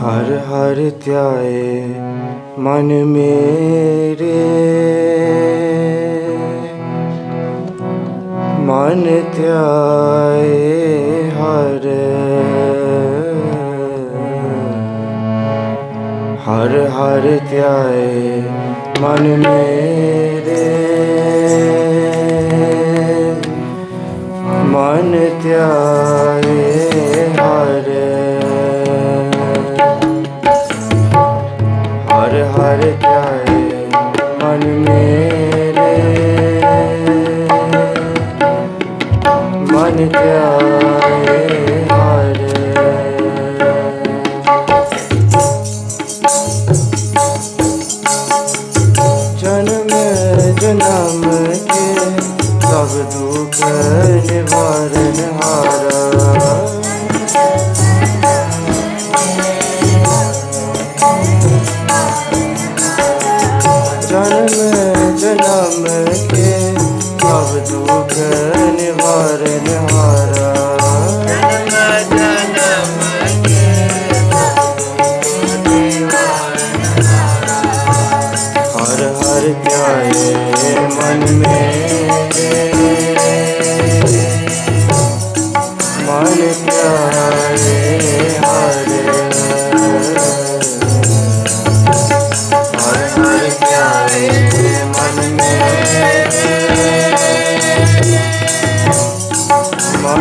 ਹਰ ਹਰ ਧਿਆਏ ਮਨ ਮੇਰੇ। ਮਨ ਧਿਆਏ ਹਰ। ਹਰ ਹਰ ਧਿਆਏ ਮਨ ਮੇਰੇ। ਮਨ ਧਿਆਏ ਹਰ। ਨਾਮ ਕੇ ਸਭ ਦੁੱਖ ਨਿਵਾਰਨ ਹਾਰਾ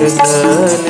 गगन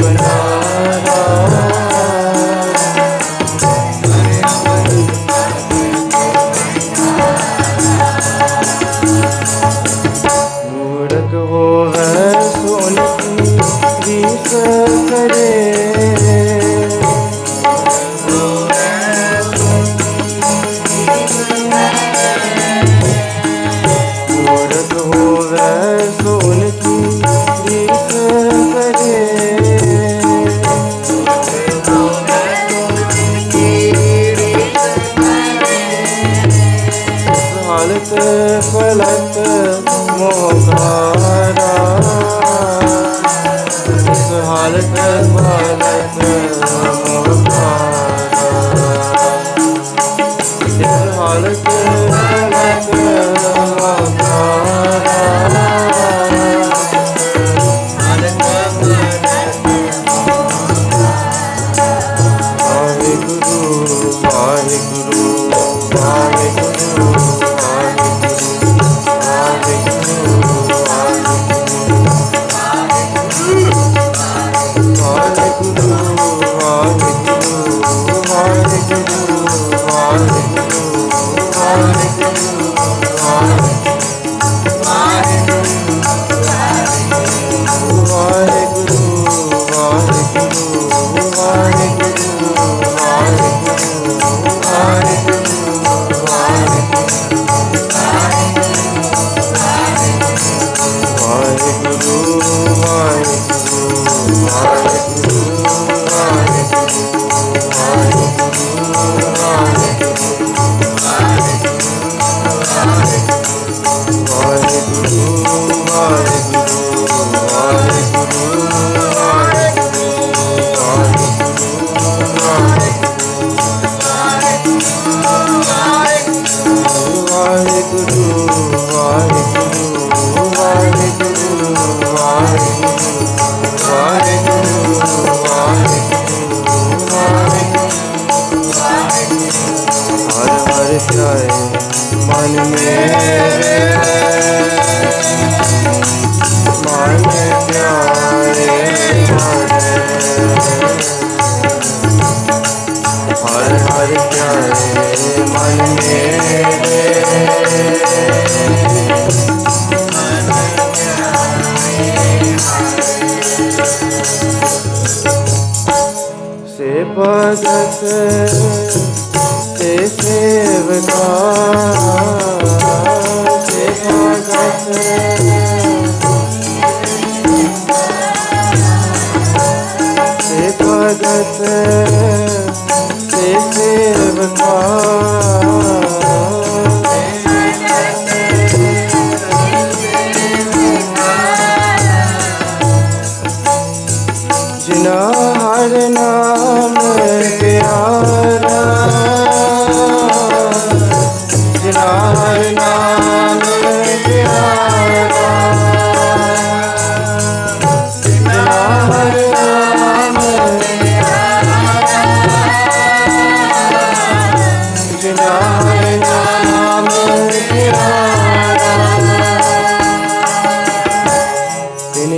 night. ਹਰ ਹਰ ਪਿਆਰੇ ਮਨ ਮੇਰੇ ਸੇ ਭਗਤ ਤੇ ਸੇਵਕਾ ਤੇ ਤੇ ਸੇਵ ਕਾ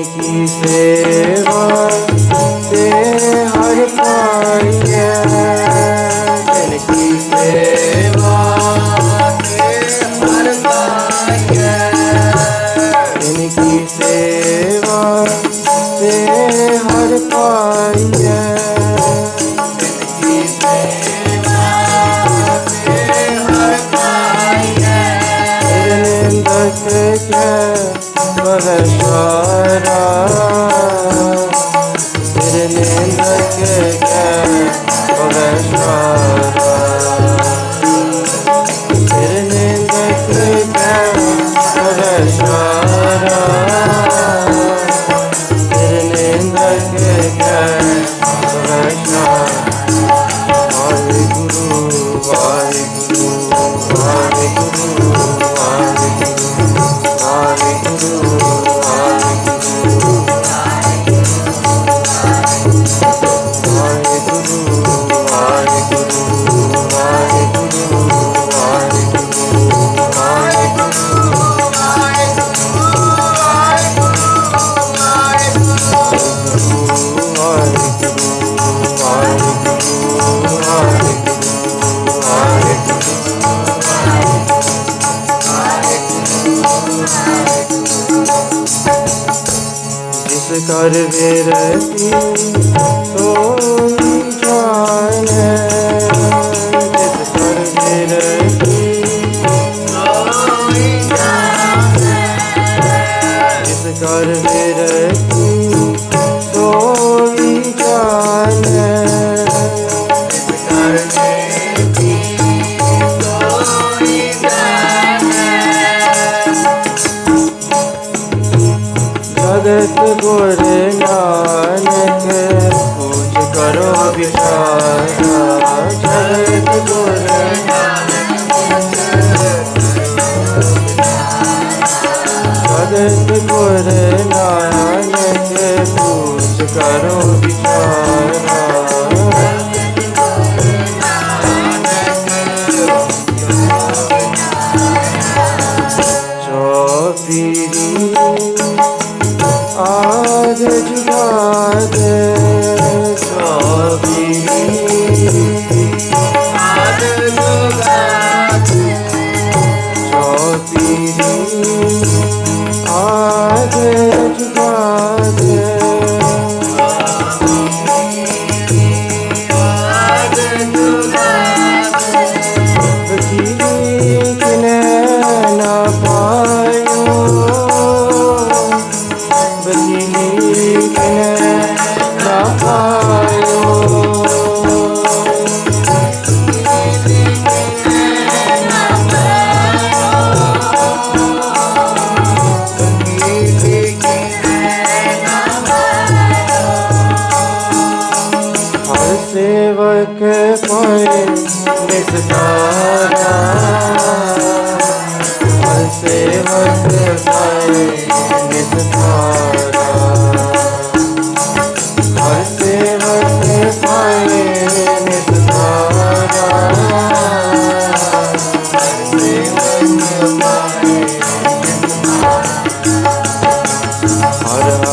की सेवा सकता बलशारा फिर निंदक क्या बलशारा ਕਰ ਵੇਰਤੀ ਸੋਈ ਜਾਣੇ ਜਿਸ ਕਰ ਵੇਰਤੀ ਸੋਈ ਸਤ ਗੁਰ ਨਾਨਕ ਪੂਜ ਕਰੋ ਵਿਚਾਰਾ ਵਖੇ ਪਾਏ ਨਿਸਤਾਰ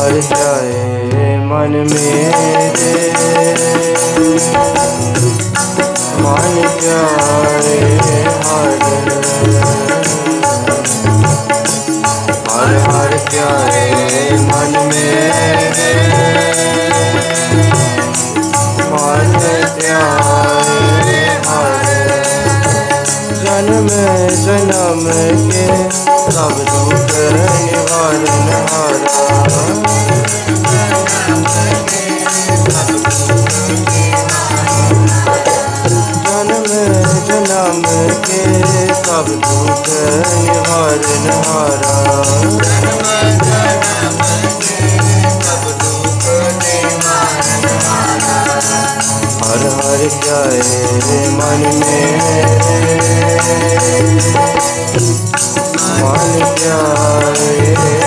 हर हर जाए मन मेरे मन जाए हर हर ਜਨਮ ਕੇ ਸਭ ਦੁੱਖ ਨਿਵਾਰਨ ਹਾਰਾ ਜਨਮ ਜਨਮ ਕੇ ਸਭ ਦੁੱਖ ਨਿਵਾਰਨ ਹਾਰਾ हारा हर हर जाए मन में मन जाए